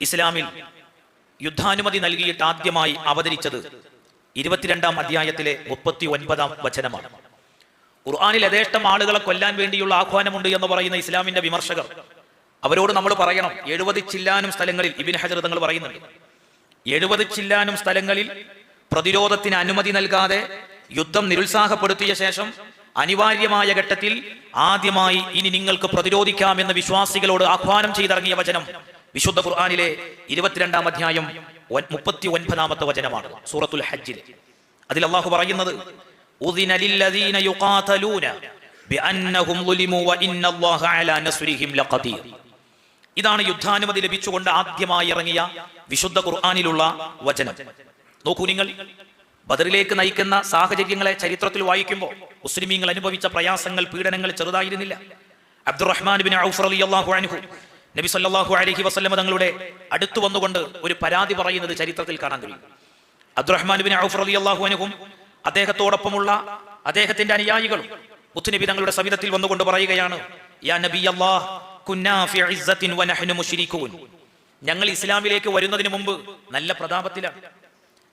ഇസ്ലാമിൽ യുദ്ധാനുമതി നൽകിയിട്ട് ആദ്യമായി അവതരിച്ചത് ഇരുപത്തിരണ്ടാം അധ്യായത്തിലെ മുപ്പത്തി ഒൻപതാം വചനമാണ്. ഖുർആാനിൽ യഥേഷ്ടം ആളുകളെ കൊല്ലാൻ വേണ്ടിയുള്ള ആഹ്വാനമുണ്ട് എന്ന് പറയുന്ന ഇസ്ലാമിന്റെ വിമർശകർ അവരോട് നമ്മൾ പറയണം. എഴുപത് ചില്ലാനും സ്ഥലങ്ങളിൽ ഇബിൻ ഹജർ തങ്ങൾ പറയുന്നുണ്ട്. എഴുപത് ചില്ലാനും സ്ഥലങ്ങളിൽ പ്രതിരോധത്തിന് അനുമതി നൽകാതെ യുദ്ധം നിരുത്സാഹപ്പെടുത്തിയ ശേഷം അനിവാര്യമായ ഘട്ടത്തിൽ ആദ്യമായി ഇനി നിങ്ങൾക്ക് പ്രതിരോധിക്കാമെന്ന് വിശ്വാസികളോട് ആഹ്വാനം ചെയ്തിറങ്ങിയ വചനം വിശുദ്ധ ഖുർആാനിലെ ഇരുപത്തിരണ്ടാം അധ്യായം മുപ്പത്തി ഒൻപതാമത്തെ വചനമാണ് സൂറത്തുൽ ഹജ്ജിൽ. അതിൽ അള്ളാഹു പറയുന്നത് "ഉദിന ലില്ലദീന യുഖാതലൂന ബിഅന്നഹും ളുലിമു വഇന്ന അല്ലാഹ അലാ നസ്രിഹിം ലഖദീർ." ഇതാണ് യുദ്ധാനുമതി ലഭിച്ചുകൊണ്ട് ആദ്യമായി ഇറങ്ങിയ വിശുദ്ധ ഖുർആാനിലുള്ള വചനം. നോക്കൂ നിങ്ങൾ ബദറിലേക്ക് നയിക്കുന്ന സാഹചര്യങ്ങളെ ചരിത്രത്തിൽ വായിക്കുമ്പോൾ മുസ്ലിമീങ്ങൾ അനുഭവിച്ച പ്രയാസങ്ങൾ പീഡനങ്ങൾ ചെറുതായിരുന്നില്ല. അബ്ദുറഹ്മാൻ ബിൻ ഔഫ് റളിയല്ലാഹു അൻഹു നബി സല്ലാഹു അലഹി വസല്ലമ തങ്ങളുടെ അടുത്തു വന്നുകൊണ്ട് ഒരു പരാതി പറയുന്നത് ചരിത്രത്തിൽ കാണാൻ കഴിയും. അബ്ദുറഹ്മാൻ ബിൻ ഔഫ് റളിയല്ലാഹു അള്ളാഹുവിനും അദ്ദേഹത്തോടൊപ്പമുള്ള അദ്ദേഹത്തിന്റെ അനുയായികളും മുത്തുനബി തങ്ങളുടെ സവിധത്തിൽ വന്നുകൊണ്ട് പറയുകയാണ് യാ ഞങ്ങൾ ഇസ്ലാമിലേക്ക് വരുന്നതിന് മുമ്പ് നല്ല പ്രതാപത്തിലാണ്.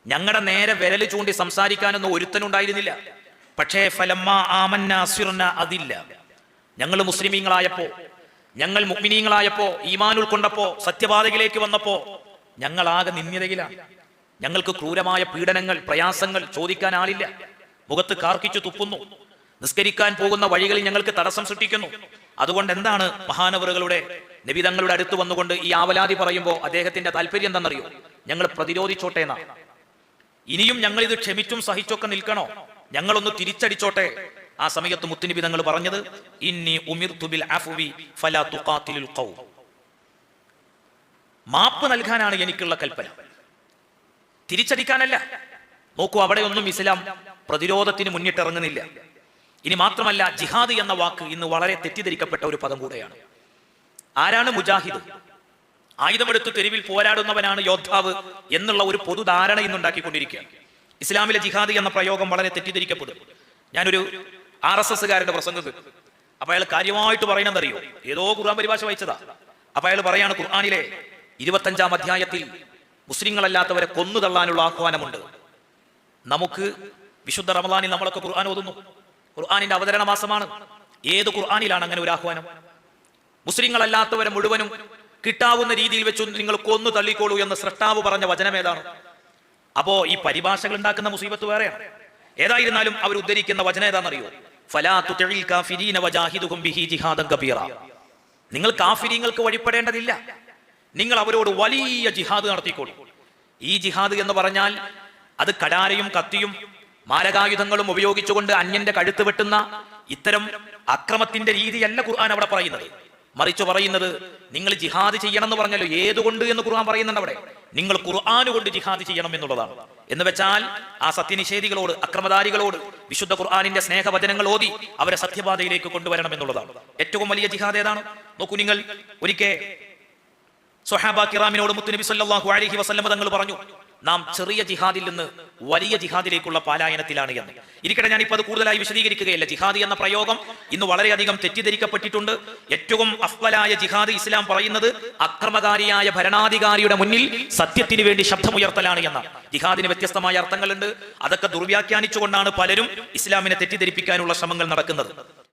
ഞങ്ങളുടെ നേരെ വിരൽ ചൂണ്ടി സംസാരിക്കാനൊന്നും ഒരുത്തനുണ്ടായിരുന്നില്ല. പക്ഷേ ഫലമ്മ ആമന്ന അതില്ല. ഞങ്ങൾ മുസ്ലിമീങ്ങളായപ്പോ ഞങ്ങൾ മുഗ്മിനീങ്ങളായപ്പോ ഈമാൻ ഉൾക്കൊണ്ടപ്പോ സത്യവാദികളിലേക്ക് വന്നപ്പോ ഞങ്ങൾ ആകെ നിന്ദ്യതയിലാണ് ഞങ്ങൾക്ക് ക്രൂരമായ പീഡനങ്ങൾ പ്രയാസങ്ങൾ ചോദിക്കാൻ ആളില്ല. മുഖത്ത് കാർക്കിച്ചു തുപ്പുന്നു. നിസ്കരിക്കാൻ പോകുന്ന വഴികളിൽ ഞങ്ങൾക്ക് തടസ്സം സൃഷ്ടിക്കുന്നു. അതുകൊണ്ട് എന്താണ് മഹാനവറുകളുടെ നിബിതങ്ങളുടെ അടുത്ത് വന്നുകൊണ്ട് ഈ ആവലാതി പറയുമ്പോൾ അദ്ദേഹത്തിന്റെ താല്പര്യം എന്താണെന്നറിയോ? ഞങ്ങൾ പ്രതിരോധിച്ചോട്ടെ എന്നാ. ഇനിയും ഞങ്ങൾ ഇത് ക്ഷമിച്ചും സഹിച്ചൊക്കെ നിൽക്കണോ? ഞങ്ങളൊന്ന് തിരിച്ചടിച്ചോട്ടെ? ആ സമയത്ത് മുത്തുനിബി തങ്ങൾ പറഞ്ഞത് ഇന്നി ഉമിർതു ബിൽ അഫ്വി ഫലാ തുഖാതിലുൽ ഖൗം. മാപ്പ് നൽകാനാണ് എനിക്കുള്ള കൽപ്പന. തിരിച്ചടിക്കാനല്ല. നോക്കൂ അവിടെയൊന്നും ഇസ്ലാം പ്രതിരോധത്തിന് മുന്നിട്ടിറങ്ങുന്നില്ല. ഇനി മാത്രമല്ല ജിഹാദ് എന്ന വാക്ക് ഇന്ന് വളരെ തെറ്റിദ്ധരിക്കപ്പെട്ട ഒരു പദം കൂടെയാണ്. ആരാണ് മുജാഹിദ്? ആയുധമെടുത്ത് തെരുവിൽ പോരാടുന്നവനാണ് യോദ്ധാവ് എന്നുള്ള ഒരു പൊതുധാരണ ഇന്നുണ്ടാക്കിക്കൊണ്ടിരിക്കുകയാണ്. ഇസ്ലാമിലെ ജിഹാദ് എന്ന പ്രയോഗം വളരെ തെറ്റിദ്ധരിക്കപ്പെടും. ഞാനൊരു ആർ എസ് എസ്സുകാരുടെ പ്രസംഗത്തിൽ അപ്പൊ അയാൾ കാര്യമായിട്ട് പറയണമെന്നറിയോ ഏതോ ഖുർആൻ പരിഭാഷ വായിച്ചതാ. അപ്പൊ അയാൾ പറയാണ് ഖുർആാനിലെ ഇരുപത്തഞ്ചാം അധ്യായത്തിൽ മുസ്ലിങ്ങളല്ലാത്തവരെ കൊന്നു തള്ളാനുള്ള ആഹ്വാനമുണ്ട്. നമുക്ക് വിശുദ്ധ റമദാനിൽ നമ്മളൊക്കെ ഖുർആൻ ഓതുന്നു. ഖുർആാനിന്റെ അവതരണ മാസമാണ്. ഏത് ഖുർആാനിലാണ് അങ്ങനെ ഒരു ആഹ്വാനം? മുസ്ലിങ്ങളല്ലാത്തവരെ മുഴുവനും കിട്ടാവുന്ന രീതിയിൽ വെച്ച് നിങ്ങൾ കൊന്നു തള്ളിക്കോളൂ എന്ന് സൃഷ്ടാവ് പറഞ്ഞ വചനം ഏതാണ്? അപ്പോ ഈ പരിഭാഷകൾ ഉണ്ടാക്കുന്ന മുസീബത്ത് വേറെയാണ്. ഏതായിരുന്നാലും അവർ ഉദ്ധരിക്കുന്ന വചനം ഏതാണെന്നറിയോ? നിങ്ങൾ കാഫിരിങ്ങൾക്ക് വഴിപ്പെടേണ്ടതില്ല. നിങ്ങൾ അവരോട് വലിയ ജിഹാദ് നടത്തിക്കോളൂ. ഈ ജിഹാദ് എന്ന് പറഞ്ഞാൽ അത് കടാരയും കത്തിയും മാരകായുധങ്ങളും ഉപയോഗിച്ചുകൊണ്ട് അന്യന്റെ കഴുത്ത് വെട്ടുന്ന ഇത്തരം അക്രമത്തിന്റെ രീതിയല്ല ഖുർആൻ അവിടെ പറയുന്നത്. മറിച്ച് പറയുന്നത് നിങ്ങൾ ജിഹാദ് ചെയ്യണം എന്ന് പറഞ്ഞല്ലോ. ഏതുകൊണ്ട് എന്ന് ഖുർആൻ പറയുന്നുണ്ട് അവിടെ. നിങ്ങൾ ഖുർആൻ കൊണ്ട് ജിഹാദ് ചെയ്യണം എന്നുള്ളതാണ്. എന്ന് വെച്ചാൽ ആ സത്യനിഷേധികളോട് അക്രമധാരികളോട് വിശുദ്ധ ഖുർആാനിന്റെ സ്നേഹവചനങ്ങൾ ഓതി അവരെ സത്യപാതയിലേക്ക് കൊണ്ടുവരണം എന്നുള്ളതാണ്. ഏറ്റവും വലിയ ജിഹാദ് ഏതാണ്? നോക്കൂ നിങ്ങൾ ഒരിക്കൽ സൊഹാബ കിറാമിനോട് മുത്തുനബി സല്ലാഹു അലഹി വസല്ലമ തങ്ങൾ പറഞ്ഞു നാം ചെറിയ ജിഹാദിൽ നിന്ന് വലിയ ജിഹാദിലേക്കുള്ള പാലായനത്തിലാണ് എന്ന്. ഇരിക്കട്ടെ ഞാനിപ്പോൾ അത് കൂടുതലായി വിശദീകരിക്കുകയല്ല. ജിഹാദി എന്ന പ്രയോഗം ഇന്ന് വളരെയധികം തെറ്റിദ്ധരിക്കപ്പെട്ടിട്ടുണ്ട്. ഏറ്റവും അഫ്വലായ ജിഹാദ് ഇസ്ലാം പറയുന്നത് അക്രമകാരിയായ ഭരണാധികാരിയുടെ മുന്നിൽ സത്യത്തിന് വേണ്ടി ശബ്ദമുയർത്തലാണ് എന്ന ജിഹാദിന് വ്യത്യസ്തമായ അർത്ഥങ്ങളുണ്ട്. അതൊക്കെ ദുർവ്യാഖ്യാനിച്ചുകൊണ്ടാണ് പലരും ഇസ്ലാമിനെ തെറ്റിദ്ധരിപ്പിക്കാനുള്ള ശ്രമങ്ങൾ നടക്കുന്നത്.